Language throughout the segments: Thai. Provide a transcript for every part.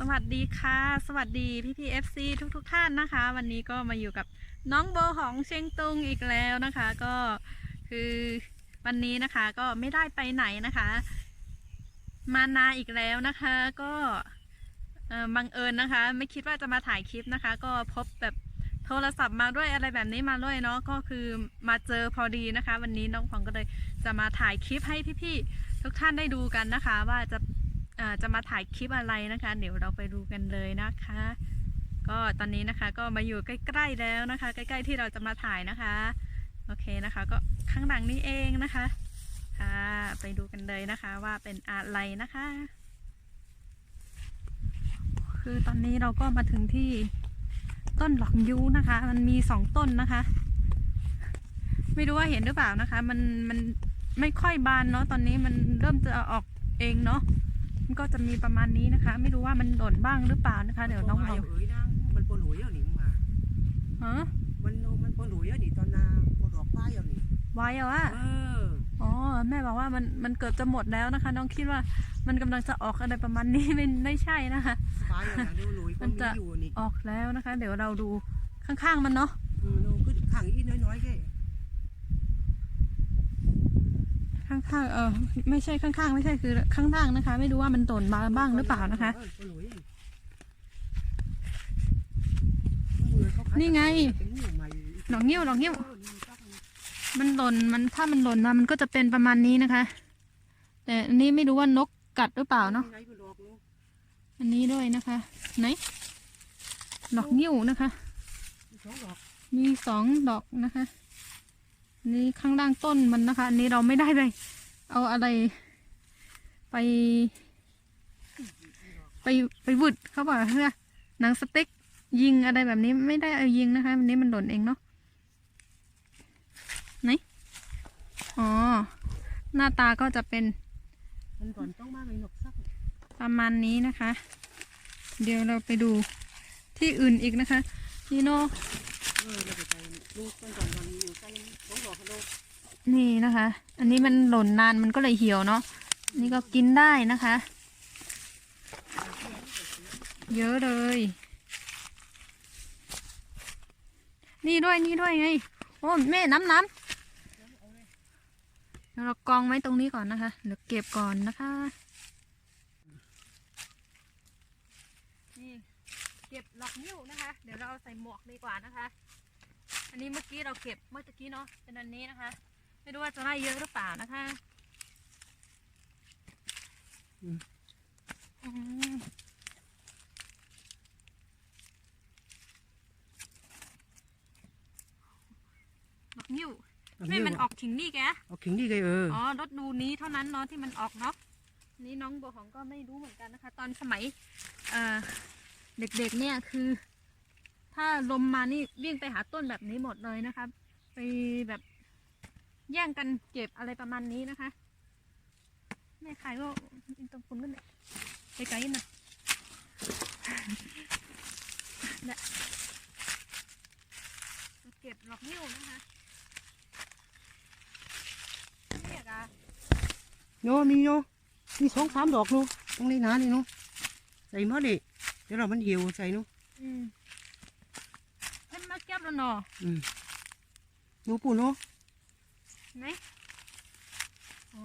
สวัสดีค่ะ สวัสดีพี่พีเอฟซีทุกทุกๆท่านนะคะ วันนี้ก็มาอยู่กับน้องโบของเชียงตุงอีกแล้วนะคะ ก็คือวันนี้นะคะก็ไม่ได้ไปไหนนะคะ มานาอีกแล้วนะคะ ก็บังเอิญนะคะ ไม่คิดว่าจะมาถ่ายคลิปนะคะ ก็พบแบบโทรศัพท์มาด้วยอะไรแบบนี้มาด้วยเนาะก็คือมาเจอพอดีนะคะ วันนี้น้องพองก็เลยจะมาถ่ายคลิปให้พี่ๆทุกท่านได้ดูกันนะคะ ว่าจะ จะมาถ่ายคลิปอะไรนะคะ เดี๋ยวเราไปดูกันเลยนะคะ ก็ตอนนี้นะคะก็มาอยู่ใกล้ๆแล้วนะคะ ใกล้ๆที่เราจะมาถ่ายนะคะ โอเคนะคะ ก็ข้างหลังนี้เองนะคะค่ะไปดูกันเลยนะคะว่าเป็นอะไรนะคะ คือตอนนี้เราก็มาถึงที่ต้นหลอกยูนะคะ มันมีสองต้นนะคะ ไม่รู้ว่าเห็นหรือเปล่านะคะ มันมันไม่ค่อยบานเนาะตอนนี้มันเริ่มจะออกเองเนาะ ก็จะมีประมาณนี้นะคะ ไม่รู้ว่ามันหล่นบ้างหรือเปล่านะคะ เดี๋ยวน้องลองเอ้ยนางมันปนหลุยเอาหนิมึงมาฮะมันโนมันปนหลุยเอาหนิตอนนาปนดอกป้ายเอาหนิไว้อะว่าเอออ๋อแม่บอกว่ามันมันเกือบจะหมดแล้วนะคะ น้องคิดว่ามันกำลังจะออกอะไรประมาณนี้ไม่ไม่ใช่นะคะป้ายเอาหนังเดียวหลุยมัมันนจะมีอยู่นี่ออกแล้วนะคะ เดี๋ยวเราดูข้างๆมันเนาะอืมโนคือขังอีน้อยๆแค่ ข้างๆ เออไม่ใช่ข้างๆ ไม่ใช่คือข้างล่างนะคะ ไม่รู้ว่ามันหล่นมาบ้างหรือเปล่านะคะ นี่ไงเป็นนิ้วใหม่ดอกเงี้ยวดอกเงี้ยว มันหล่นมันถ้ามันหล่นมามันก็จะเป็นประมาณนี้นะคะ แต่อันนี้ไม่รู้ว่านกกัดหรือเปล่าเนาะ อันนี้ด้วยนะคะ ไหน ดอกนิ้ยวนะคะ มีสองดอกนะคะ นนี้ข้างล่างต้นมันนะคะ อันนี้เราไม่ได้ไปเอาอะไร ไป ไปไปวึดเขาบอกเพื่อหนังสติ๊กยิงอะไรแบบนี้ไม่ได้เอายิงนะคะวันนี้มันหล่นเองเนาะไหนอ๋อ หน้าตาก็จะเป็นมันก่นต้องมาไม่หนกสักประมาณนี้นะคะ เดี๋ยวเราไปดูที่อื่นอีกนะคะนี่เนาะ นี่นะคะ อันนี้มันหล่นนานมันก็เลยเหี่ยวเนาะ นี่ก็กินได้นะคะ เยอะเลย นี่ด้วยนี่ด้วยไง โอ้แม่น้ำน้ำเดี๋ยวเรากองไว้ตรงนี้ก่อนนะคะเดี๋ยวเก็บก่อนนะคะนี่เก็บหลอกนิ้วนะคะ เดี๋ยวเราเอาใส่หมวกดีกว่านะคะ อันนี้เมื่อกี้เราเก็บเมื่อตะกี้เนาะเป็นอันนี้นะคะ ไม่รู้ว่าจะได้เยอะหรือเปล่านะคะอืมดอกนิ้วแม่มันออกถึงนี่แกเอาขิงดีไงเอออ๋อรถดูนี้เท่านั้นเนาะที่มันออกเนาะนี่น้องโบวของก็ไม่รู้เหมือนกันนะคะ ตอนสมัยเอ่อเด็กๆเนี่ยคือ ถ้าลมมานี่วิ่งไปหาต้นแบบนี้หมดเลยนะคะ ไปแบบแย่งกันเก็บอะไรประมาณนี้นะคะแม่ขายก็อินตรงคุณกันเลยไปไกลๆนะเนี่ยเก็บหลอกนิ้วนะคะเนี่ยกะโนมีโนมีสองสามดอกลูกตรงนี้นะนี่เนาะใส่มาดิเดี๋ยวเรามันเหี่ยวใส่เนาะอืมเพิ่นมาเก็บ แล้วเนาะอืมหนูปู่เนาะไหนอ๋อ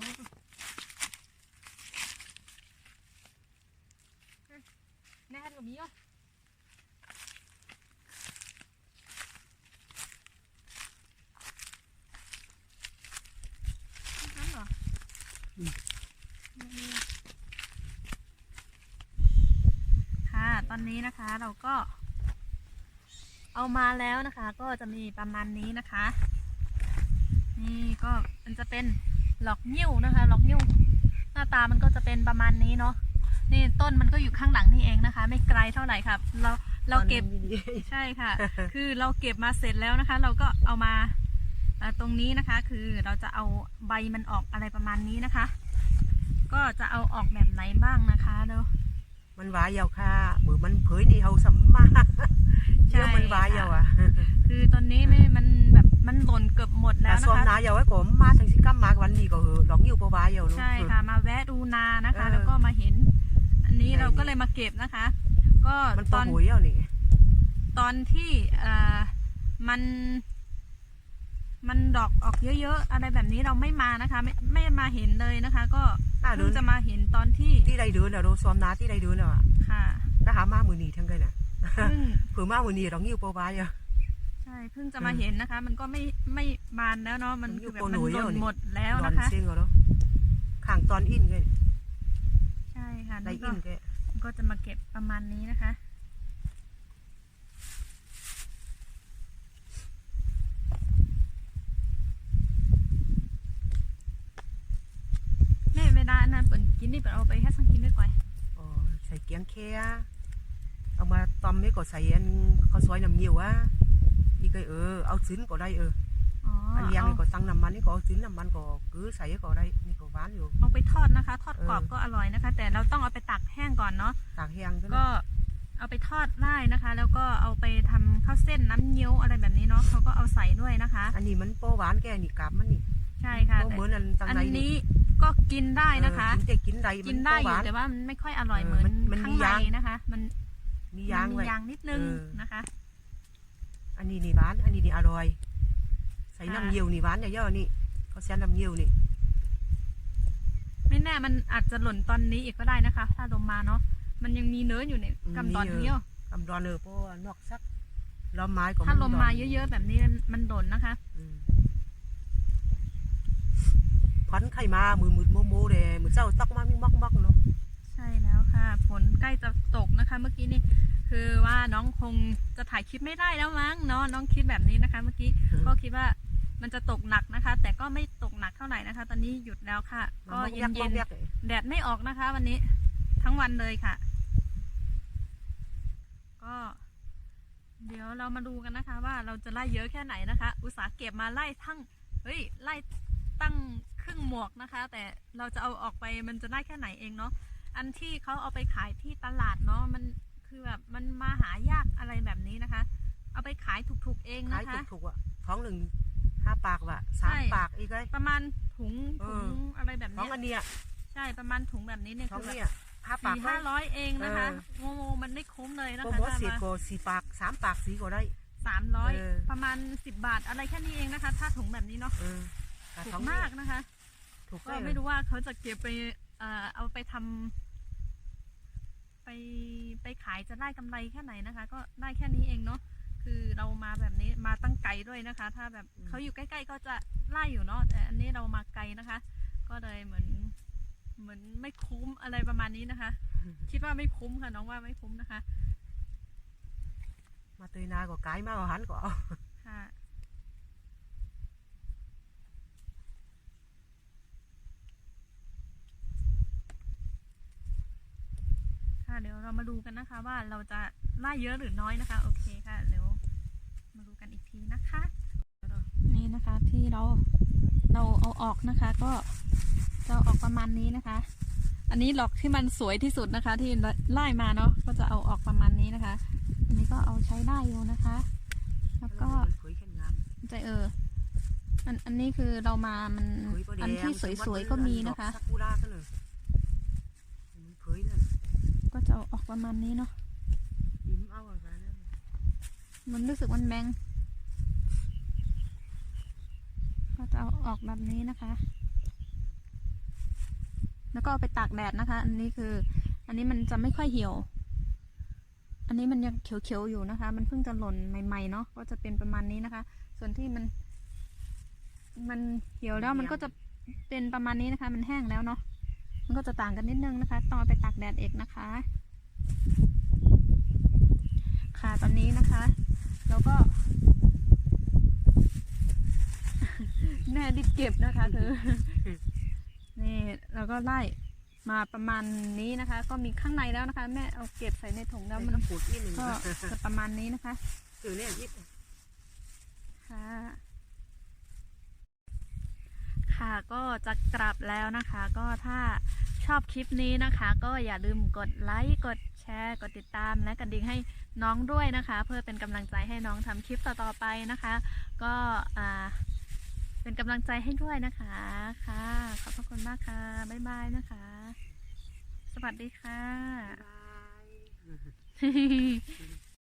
แน่ก็มีอะนั่นเหรออืมค่ะ ตอนนี้นะคะเราก็ เอามาแล้วนะคะ ก็จะมีประมาณนี้นะคะ นี่ก็มันจะเป็นหลอกนิ้วนะคะ หลอกนิ้วหน้าตามันก็จะเป็นประมาณนี้เนาะนี่ต้นมันก็อยู่ข้างหลังนี่เองนะคะ ไม่ไกลเท่าไหร่ครับเราเราเก็บใช่ค่ะ คือเราเก็บมาเสร็จแล้วนะคะ เราก็เอามาเอ่อตรงนี้นะคะ คือเราจะเอาใบมันออกอะไรประมาณนี้นะคะ ก็จะเอาออกแบบไหนบ้างนะคะเดี๋ยวมันหวายยาวค่ะเบื่อมันเผยนี่เขาสัมมา เชื่อมันหวายยาวอะคือตอนนี้ไม่มันแบบมันหล่นเกือบหมดแล้แต่วนะซ้อมคะนายาวไว้ก่อนมาทั้งสิกัมมาวันนี้ก็เหอะดอกนิ้วปะวายยาวเนาะใช่ค่ะมาแวะดูนานะคะ เออแล้วก็มาเห็น อันนี้เราก็เลยมาเก็บนะคะ ก็มันตปออนหวยเอานี่ตอนที่เอ่อมัน มันดอกออกเยอะๆอะไรแบบนี้เราไม่มานะคะ ไม่ไม่มาเห็นเลยนะคะ ก็น่าเดิเพิ่งนจะมาเห็นตอนที่ที่ใดเดินอะโดซ้อมนาที่ใดเดินอะค่ะถ้าหามามือนีทั้งกันน่ะ เพิ่งเผื่อมามือนีต้องยิ้วโปรไบอะใช่เพิ่งจะมาเห็นนะคะ มันก็ไม่ไม่บานแล้วเนาะมันมันอยู่คือแบบโปรมันหนุ่ยหล่เอานนี่ หมดแล้วดอนนะคะเซ็งเอาเนาะข้างตอนอินกันใช่ค่ะได้นี่ก็อินแกก็จะมาเก็บประมาณนี้นะคะ แม่เวลาอันนั้นเปิ่นกินนี่เปิ่นเอาไปแค่สังกินด้วยก่อนอ๋อใส่เกียงแค่ เอามาตำไม่ก็ใส่อันข้าวซอยน้ำเงี้ยวอะอีกไอเออเอาซื้นก็ได้เอออ๋ออันเลี้ยงเอานี่ก็ตั้งน้ำมันนี่ก็เอาซื้นน้ำมันก็คือใส่ก็ได้นี่ก็หวานอยู่เอาไปทอดนะคะ ทอดกรอบเออก็อร่อยนะคะ แต่เราต้องเอาไปตักแห้งก่อนเนาะตากแห้งด้วยก็นะเอาไปทอดได้นะคะ แล้วก็เอาไปทำข้าวเส้นน้ำเงี้ยวอะไรแบบนี้เนาะเขาก็เอาใส่ด้วยนะคะ อันนี้มันโปรหวานแกนี่กลับมันนี่ใช่ค่ะโปรแต่เหมือนอันตังอันในนี้ก็กินได้นะคะเออกินแต่กินใดกิมันนได้โปรอหวายู่นแต่ว่ามันไม่ค่อยอร่อยเออเหมือนมันมันข้างมีในยางนะคะ มัน มียางมันไว้มียางนิดนึงเออ นะคะ อันนี้นี่หวาน อันนี้นี่อร่อย ใส่ค่ะ น้ำเยี่ยวนี่หวานอย่าเยอะนี่เขาใส่น้ำเยี่ยวนี่ ไม่แน่มันอาจจะหล่นตอนนี้อีกก็ได้นะคะ ถ้าลมมาเนาะมันยังมีเนื้ออยู่เนี่ยกำตอนเดียวกำดอนเออเพราะว่านอกสักลมไม้ก็ถ้าลมมาดนเยอะๆแบบนี้มันมันหล่นนะคะอืมพันไข่มามือมืดโมโมเลยมือเจ้าตักมามีมอกมอกเนาะใช่แล้วค่ะ ฝนใกล้จะตกนะคะ เมื่อกี้นี่คือว่าน้องคงจะถ่ายคลิปไม่ได้แล้วมั้งเนาะน้องคิดแบบนี้นะคะ เมื่อกี้ก็คิดว่ามันจะตกหนักนะคะ แต่ก็ไม่ตกหนักเท่าไหร่นะคะ ตอนนี้หยุดแล้วค่ะ ก็มอกเยักมย็อกนยักๆแดดไม่ออกนะคะ วันนี้ทั้งวันเลยค่ะ ก็ เดี๋ยวเรามาดูกันนะคะ ว่าเราจะไล่เยอะแค่ไหนนะคะ อุตสาห์เก็บมาไล่ทั้งเฮ้ยไล่ตั้งครึ่งหมวกนะคะ แต่เราจะเอาออกไปมันจะได้แค่ไหนเองเนาะ อันที่เขาเอาไปขายที่ตลาดเนาะมันคือแบบมันมาหายากอะไรแบบนี้นะคะ เอาไปขายถูกๆเองขายนะคะ ถูกๆอะท้องหนึ่งห้าปากว่ะสามใช่ ปากอีกเลย ประมาณถุงเอถุอ งอะไรแบบท้องเนี้ยอันเนี้ยใช่ ประมาณถุงแบบนี้เนี่ยท้อคืงอแบบเนี้ยห้าปากสี่เลห้ายร้อยเองนะคะโมโมมันไม่คุ้มเลยนะโปรคะโมทถ้าเสียมาก็สี่ปากสามปากสีก็ได้ สามร้อยเออ ประมาณสิบบาทอะไรแค่นี้เองนะคะ ถ้าถุงแบบนี้เนาะเออแต่ถูท้อกงมากนะคะ ถูกก็ได้เลไม่ยรู้ว่าเขาจะเก็บไปเอ่อเอาไปทำ ไปไปขายจะได้กำไรแค่ไหนนะคะ ก็ได้แค่นี้เองเนาะคือเรามาแบบนี้มาตั้งไกลด้วยนะคะ ถ้าแบบเขาอยู่ใกล้ ๆ ก็จะไล่อยู่เนาะแต่อันนี้เรามาไกลนะคะ ก็เลยเหมือนเหมือนไม่คุ้มอะไรประมาณนี้นะคะ คิดว่าไม่คุ้มค่ะน้องว่าไม่คุ้มนะคะ มาเตยนาก็ไกลมากกว่าหันก็ เดี๋ยวเรามาดูกันนะคะ ว่าเราจะล่าเยอะหรือน้อยนะคะ โอเคค่ะเดี๋ยวมาดูกันอีกทีนะคะ นี่นะคะที่เราเราเอาออกนะคะ ก็จะออกประมาณนี้นะคะ อันนี้หลอกที่มันสวยที่สุดนะคะ ที่ไล่มาเนาะก็จะเอาออกประมาณนี้นะคะ อันนี้ก็เอาใช้ได้อยู่นะคะ แล้วก็ใจเอออันอันนี้คือเรามามันอันที่สวยๆก็มีนะคะ ประมาณนี้เนาะยิ้มเอาอะไรนั่นมันรู้สึกมันแมงก็จะเอาออกแบบนี้นะคะ แล้วก็เอาไปตากแดดนะคะ อันนี้คือ อันนี้มันจะไม่ค่อยเหี่ยว อันนี้มันยังเขียวๆอยู่นะคะ มันเพิ่งจะหล่นใหม่ๆเนาะ ก็จะเป็นประมาณนี้นะคะ ส่วนที่มัน มันเหี่ยวแล้วมันก็จะเป็นประมาณนี้นะคะ มันแห้งแล้วเนาะ มันก็จะต่างกันนิดนึงนะคะ ต้องเอาไปตากแดดเอกนะคะ ค่ะตอนนี้นะคะเราก็ แม่ดิบเก็บนะคะคือนี่เราก็ไล่มาประมาณนี้นะคะ ก็มีข้างในแล้วนะคะ แม่เอาเก็บใส่ในถุงแล้วแล้วมัมันนปูดอีกหนึ่งก็จะประมาณนี้นะคะคือเนี่ยยิบค่ะค่ะก็จะกลับแล้วนะคะ ก็ถ้า ชอบคลิปนี้นะคะ ก็อย่าลืมกดไลค์กดแชร์กดติดตาม และกระดิ่งให้น้องด้วยนะคะ เพื่อเป็นกำลังใจให้น้องทำคลิปต่อๆไปนะคะ ก็เป็นกำลังใจให้ด้วยนะคะค่ะ ขอบพระคุณมากค่ะบ๊ายบายนะคะ สวัสดีค่ะ